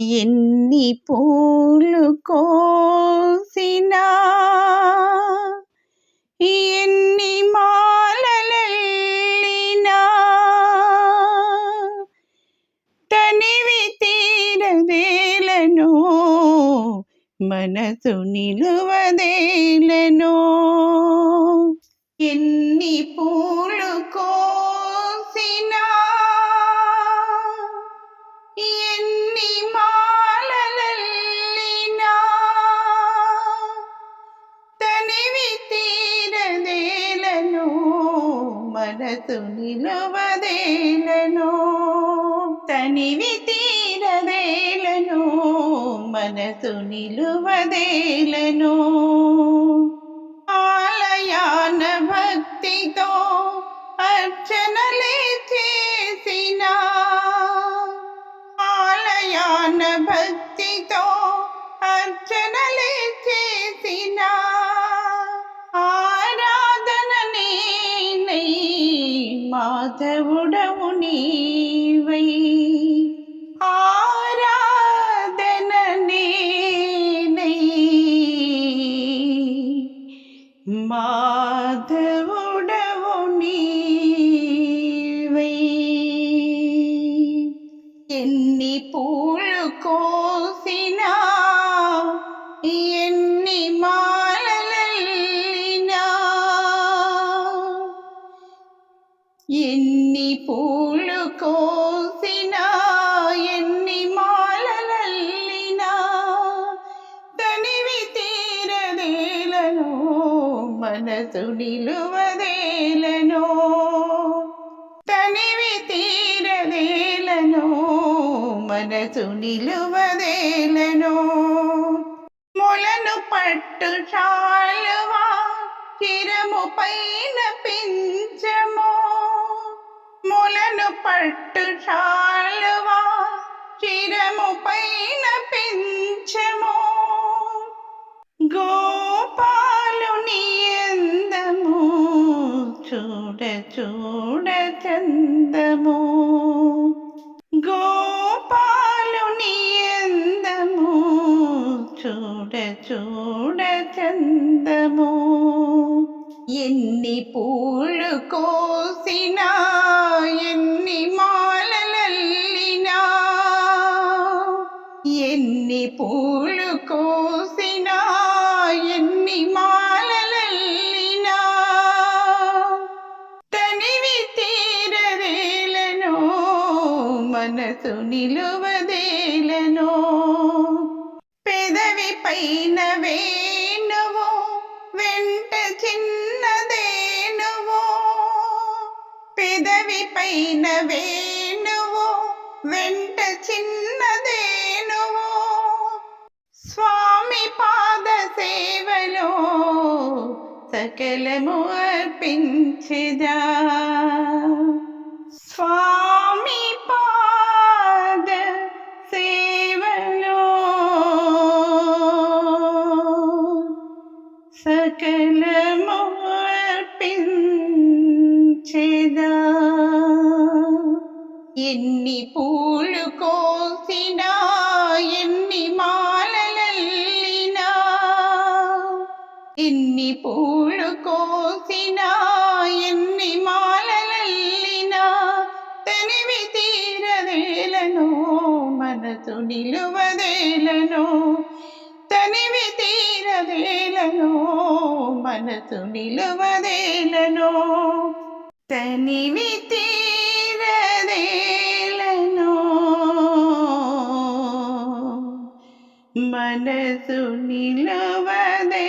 ఎన్ని పూలు కోసినా ఎన్ని మాలలల్లినా తనివి తీరదేలను మనసు నిలువదేలను ఎన్ని పూలు మనసు నిలువదేలను తనివి తీరదేలను మనసు నిలువదేలను. ఆలయాన భక్తితో అర్చనలే చేసిన ఆలయాన భక్తితో అర్చనలే చేసినా. మాధవుడవు నీవై ఎన్ని పూలు కోసినా ఎన్ని మాలలల్లినా తనివి తీరదేలను మనసు నిలువదేలను. తనివి తీరదేలను మనసు నిలువదేలను. మొలను పట్టు చాలువా చిరము పైన పించము ములను పట్టు చాలువా చిరము పైన పించము గోపాలు నియందము చూడ చూడ చందము గోపాలు నియందము చూడ చూడ చందము. ఎన్ని పూలు కోసినా ఎన్ని మాలలల్లినా ఎన్ని పూలు కోసినా ఎన్ని మాలలల్లినా తనివి తీరదేలను మనసు నిలువదేలను పెదవి పైన వేణువు వెంట చిన్నదేనువు పెదవి పైన వేణువు వెంట చిన్నదేనువు స్వామి పాద సేవలో సకలము అర్పించదా స్వామి పాద సేవలో సకలము అర్పించదా ఎన్ని పూలు కోసినా ఎన్ని మాలలల్లినా ఎన్ని పూలు కోసినా ఎన్ని మాలలల్లినా తనివి తీరదేలను మనసు నిలువదేలను తనివి తీరదేలను మనసు నిలువదేలను. తనివి తీరదేలను మనసు నిలువదే